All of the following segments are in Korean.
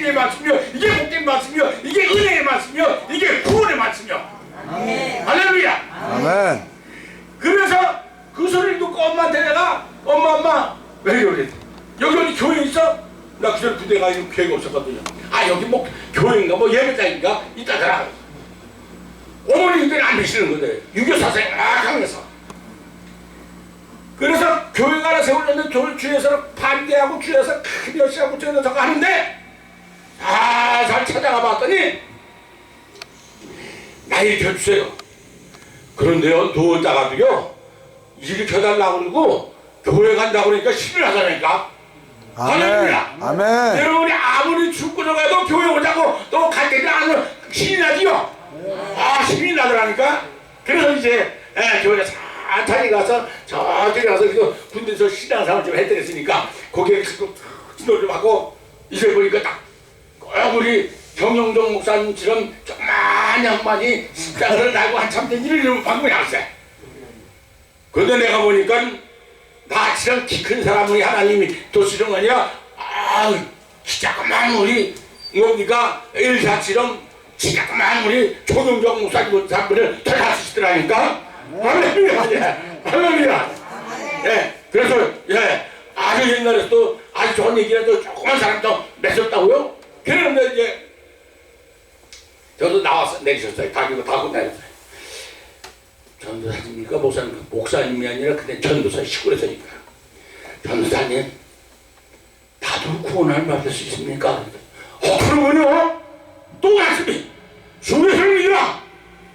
진리의 말씀이요 이게 복된 말씀이요 이게 은혜의 말씀이요 이게 구원의 말씀이요 할렐루야. 아멘. 그래서 그 소리를 듣고 엄마한테 내가 엄마 엄마 왜 이래 여기 어디 교회 있어? 나 그전 부대 가 있는 교회가 없었거든요. 아 여기 뭐 교회인가? 뭐 예배장인가? 있다더라. 어머니들이 안 계시는 거대 유교 사상이 막 강해서. 그래서 교회가 하나 세우려는데 교회 주에서 반대하고 주에서 큰 열시하고 저는 저거 하는데 아잘 찾아가 봤더니 나이 켜주세요 그런데요 누웠다가도요 일으켜달라고 그러고 교회 간다고 그러니까 신을 하자니까. 아멘. 아멘. 여러분이 아무리 죽고 들어가도 교회 오자고 또 갈 때는 안 신이 나지요 아 신이 나더라니까 그래서 이제 예, 교회가 천천히 가서 저쪽에 가서 그 군대에서 신앙생활 좀 했더랬으니까 거기에 그 지도 좀 하고 이제 보니까 딱꼭 우리 정영종 목사님처럼 조그만 양반이 십자가를 달고 한참 된 일을 이러면 방금 나왔어요 그런데 내가 보니까 나처럼 키 큰 사람이 하나님이 도시는 거냐 아 키자그만 우리 뭡니까 일사처럼 키자그만 우리 조영종 목사님 사람들을 더 다스시더라니까? 할렐루야. 예. 할렐루야. 예 그래서 예 아주 옛날에 또 아주 좋은 얘기라도 조그만 사람도 맺었다고요 그런데 이제 저도 나와서 내리셨어요. 가기고 다 하고 내렸어요. 전도사님이니까 목사님 목사님이 아니라 그냥 전도사 시골에서니까. 전도사님 나도 구원을 받을 수 있습니까? 어 그러면요. 또 말씀이 주께서는 믿으라.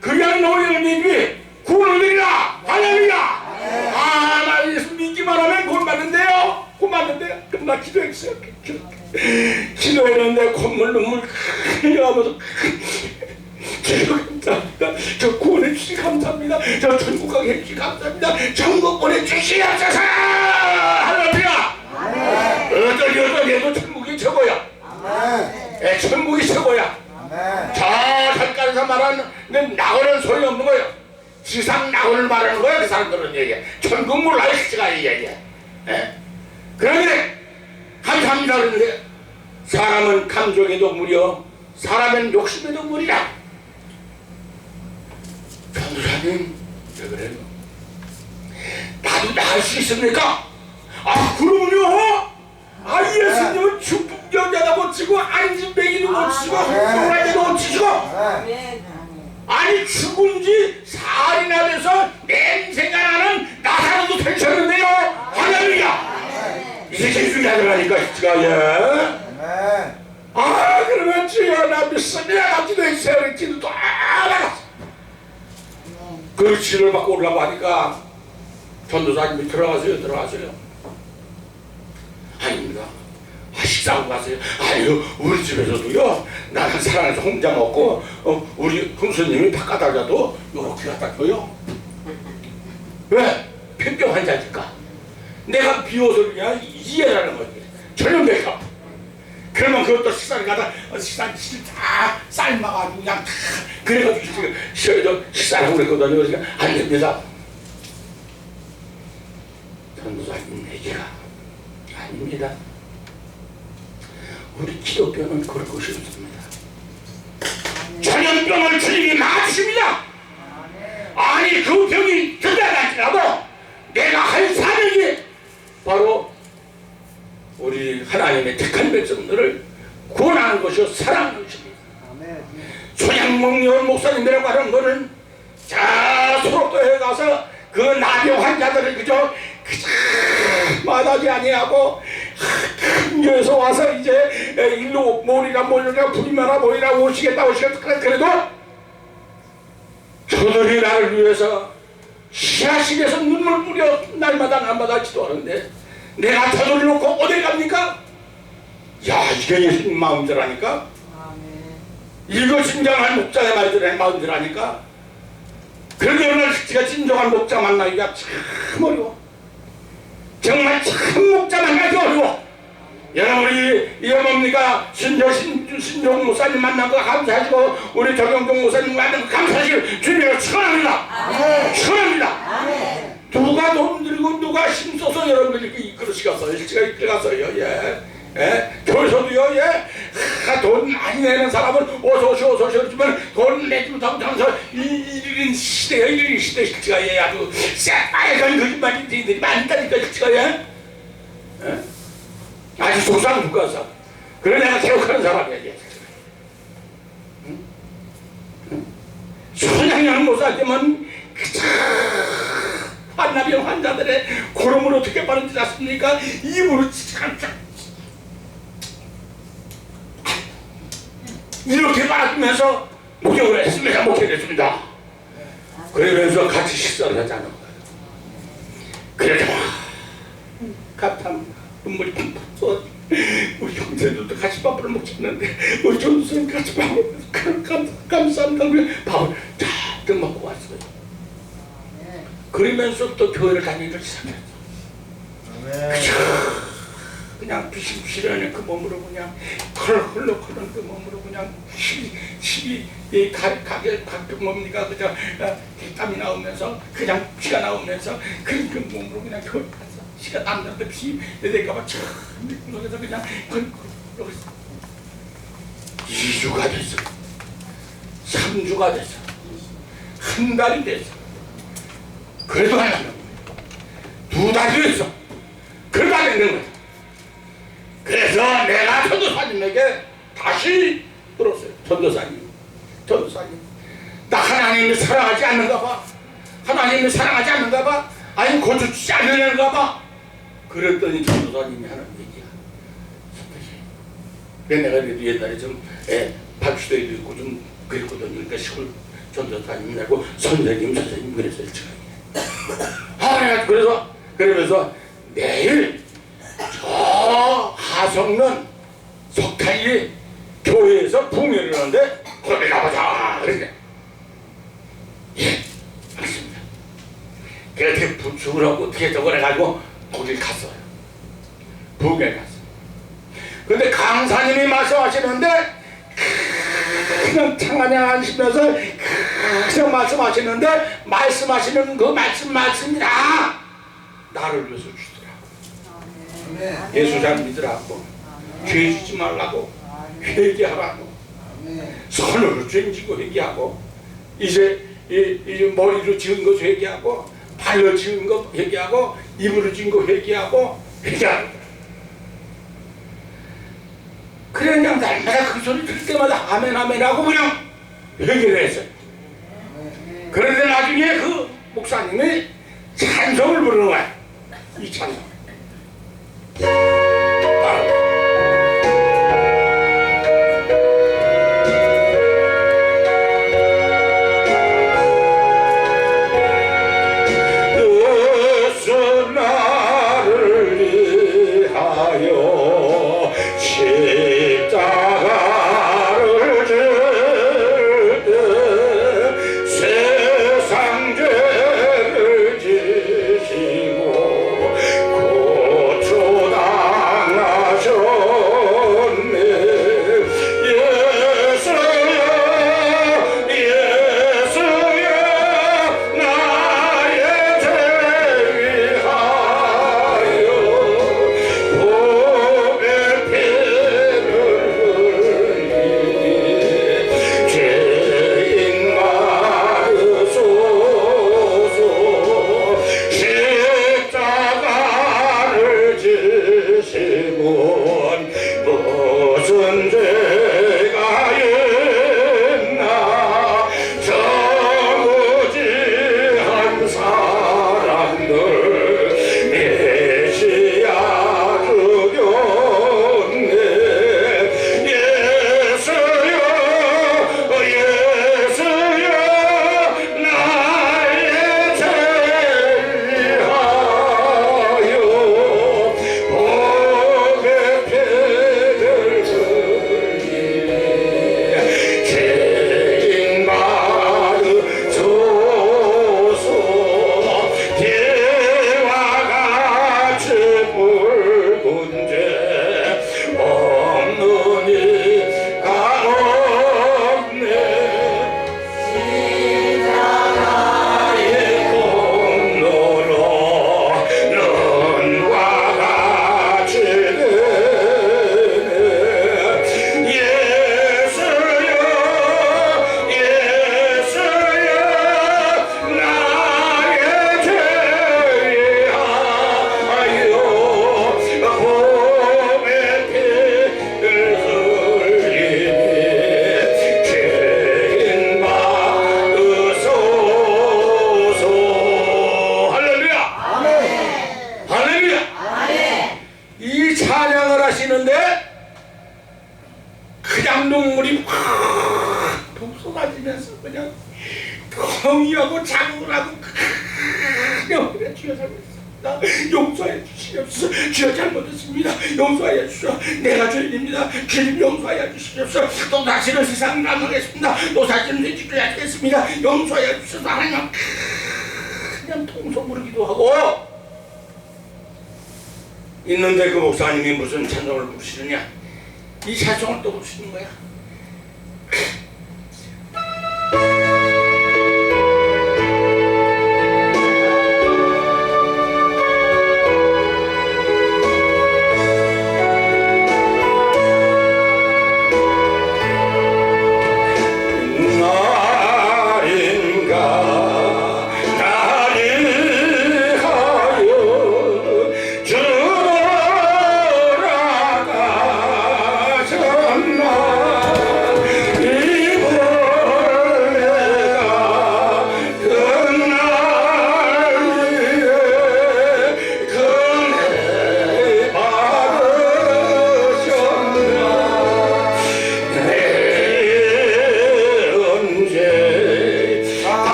그리하는 너희를 믿기 구원을 드리라 할렐루야 아나 예수 믿기만 하면 구원 받는데요. 구원 받는데요 나 기도했어요 기도- 기도했는데 콧물 눈물 흘려가면서 주여 감사합니다. 저 구원해 주시 감사합니다. 저 천국 가게 해주시 감사합니다. 천국 보내주시옵소서. 할렐루야. 어떤 해도 천국이 최고야. 예, 천국이 최고야. 저 잠깐에서 말하는 낙원은 소용없는 거예요. 지상 낙원을 말하는 거야 그 사람들은 얘기해. 천국 몰라요 시가 얘기해. 예? 그런데 감사합니다 그러는데 사람은 감정에도 무려 사람은 욕심에도 무리라. 전도사님 왜 그래요? 나도 나을 수 있습니까? 아 그러면요 아 예수님은 고치고 안진뱅이도 고치고 흑동라지도 고치시고 아멘. 아니 죽은 지 사흘이나 돼서 냄새가 나는 나사로도 되셨는데요 할렐루야 이제 예수님이 하더라니까 지가 예. 아멘. 아 그러면 주여 나 믿습니다 기도했어요 기도 또 알아갔어 그 지를 받고 올라고 하니까 전도사님이 들어가세요 들어가세요. 아닙니다. 아, 식사하고 가세요. 아유 우리 집에서도요 나는 사랑해서 혼자 먹고 어, 우리 형수님이 바깥 달자도 요렇게 갖다 줘요. 왜? 편병 환자니까. 내가 비워서 그냥 이해라는 거지. 전염돼서 그러면 그것도 식사를 가다 어, 식사 다 삶아가지고 그냥 다 그래가지고 지금 저 식사를 그랬거든요 그러니까 안 됩니다. 전도사님 얘기가 아닙니다. 우리 기독교는 그럴 것이 없습니다. 전염병을 주님이 맞습니다. 아니 그 병이 들어가지라도 내가 할 사명이 바로 우리 하나님의 택한 백성들을 구원하는 것이요 사랑하는 것입니다. 소양목리원 목사님이라고 하는 거는 자 소록도에 가서 그 나병 환자들을 그저 그저 마다지 아니하고 큰 교에서 와서 이제 일로 모리라 불이 많아 모이라 오시겠다 오시겠다 그래, 그래도 저들이 나를 위해서 시하실에서 눈물 뿌려 날마다 날마다 기도하는데 내가 저들을 놓고 어디 갑니까? 야 이게 예수님 마음대로라니까 진정한 목자의 말들의 마음대로라니까. 그런데 오늘 제가 진정한 목자 만나기가 참 어려워. 정말 참 목자 만나기 어려워. 여러분이 이거 뭡니까? 신조 신, 신종 목사님 만난 거 감사하시고 우리 정영종 목사님 만난 거 감사하시고 주님을 축원합니다. 축원합니다. 누가 돈 들고 누가 힘써서 여러분들 이렇게 이끌으시겠어요? 일찍가 이끌어갔어요. 예. 예. 교회에서도요. 예. 하, 돈 많이 내는 사람은 어서 오시오 어서 오시오 그러지만 돈 내지 못하고 사람 이, 이런 시대야 이런 시대 실체가 얘 아주 새빨간 거짓말들이 많다니까 실체가 얘 예? 아주 속상 국가사 그래 내가 개혁하는 사람이야 얘 응? 응? 소냥양 못 살지만 환나병 환자들의 고름을 어떻게 빠른지 아십니까? 입으로 참참 이렇게 빨아주면서 목욕을 했습니다. 목욕했습니다. 그러면서 같이 식사를 하자는 거예요. 그래서 눈물이 펑펑 쏟아 우리 형제들도 같이 밥을 먹자는데 우리 전수님 같이 밥을 먹 감, 감사합니다. 밥을 잔뜩 먹고 왔어요. 그러면서 또 교회를 다니기를 시작했어요. 아멘. 그냥 비실비실하는 그 몸으로 그냥 헐헐렁헐렁 그 몸으로 그냥 시- 시비 이 가, 가게 각종 뭡니까 그저 어, 땀이 나오면서 그냥 피가 나오면서 그, 그 몸으로 그냥 갔어 시가 남는데 피 내릴까봐 참 그래서 그냥 헐헐렁 2주가 됐어 3주가 됐어 한 달이 됐어 그래도 안 거야 두 달이 됐어 안 되는 거야 그래서 내가 전도사님에게 다시 물었어요. 전도사님, 전도사님, 나 하나님을 사랑하지 않는가 봐. 하나님을 사랑하지 않는가 봐. 아니 고쳐주지 않느냐가 봐. 그랬더니 전도사님이 하는 얘기야. 그래 내가 그래도 옛날에 좀 예, 발주도에도 있고 좀 그랬거든요. 그러니까 시골 전도사님이라고 선생님, 선생님 그랬어요. 제가. 아, 그래서 그러면서 내일 저 하성면 석탄이 교회에서 붕괴를 하는데 거기 가보자 그랬네 예 알겠습니다. 그렇게 부축을 하고 어떻게 저걸 해가지고 거길 갔어요. 붕괴 갔어요. 근데 강사님이 말씀하시는데 그냥 창안양 하시면서 그냥 말씀하시는데 말씀하시는 그 말씀 말씀이라 나를 위해서 아멘. 예수 잘 믿으라고 죄 짓지 말라고 회개하라고. 손으로 죄지고 회개하고 이제 이, 이 머리로 지은 거 회개하고 발로 지은 거 회개하고 입으로 지은 거 회개하고 회개하는 거야. 그래 그냥 날마다 그 소리 들을 때마다 아멘 아멘 하고 그냥 회개를 했어요 그런데 나중에 그 목사님이 찬송을 부르는 거야 용서해 주시옵소서. 주여 잘못했습니다. 용서하여 주시오 내가 죄인입니다. 주님 용서하여 주시옵소서. 또 다시는 세상 나가겠습니다. 또 다시는 내 짓을 하겠습니다. 용서하여 주셔서 하나님 그냥 통성 부르기도 하고. 있는데 그 목사님이 무슨 찬송을 부르시느냐? 이 찬송을 또 부르시는 거야